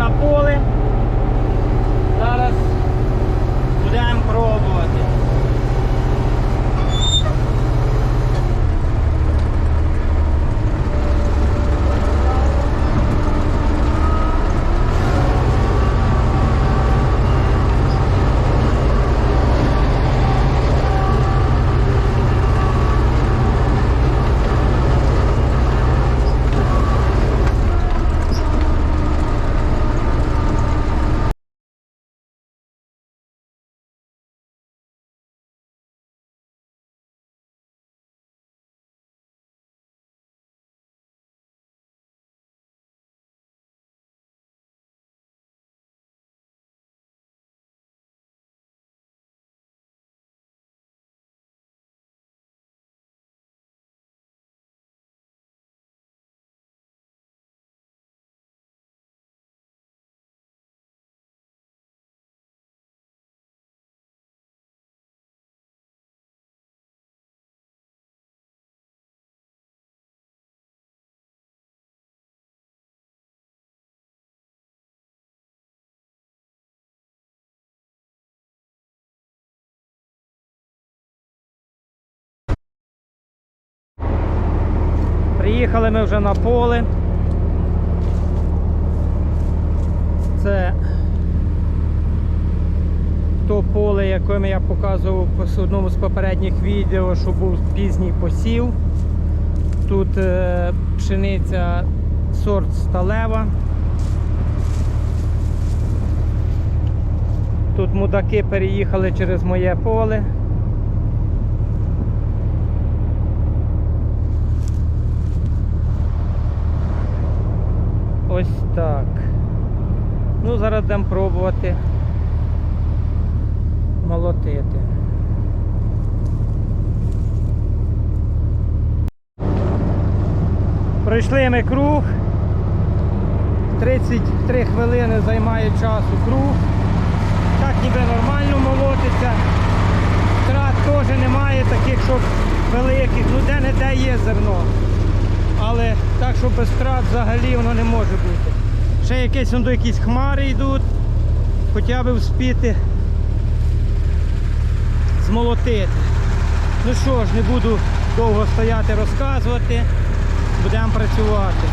на поле. Зараз будемо пробувати. Приїхали ми вже на поле. Це то поле, яке я показував в одному з попередніх відео, що був пізній посів. Тут е, пшениця сорт сталева. Тут мудаки переїхали через моє поле. Ось так. Ну, зараз будемо пробувати молотити. Пройшли ми круг. 33 хвилини займає часу круг. Так ніби нормально молотиться. Втрат теж немає таких, щоб великих. Ну де-не-де є зерно. Але так, що без втрат взагалі воно не може бути. Ще якесь воно якісь хмари йдуть, хоча б вспіти змолотити. Ну що ж, не буду довго стояти розказувати, будемо працювати.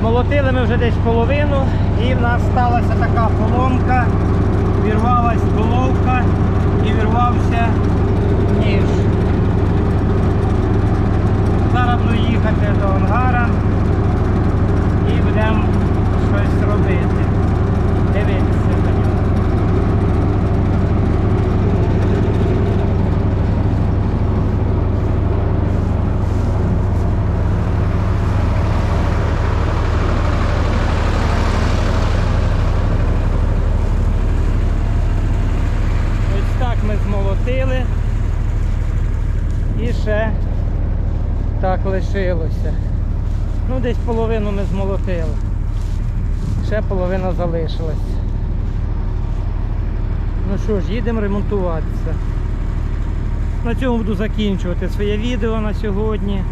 Змолотили ми вже десь половину і в нас сталася така поломка, вірвалась головка і вірвався ніж. Зараз буду їхати до ангара і будемо щось робити. Дивитися на нього. Ось так ми змолотили. І ще так лишилося. Ну, десь половину ми змолотили. Ще половина залишилась. Ну що ж, їдемо ремонтуватися. На цьому буду закінчувати своє відео на сьогодні.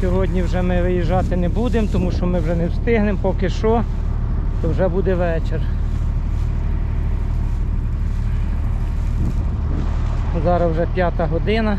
Сьогодні вже ми виїжджати не будемо, тому що ми вже не встигнемо, поки що, то вже буде вечір. Зараз вже п'ята година.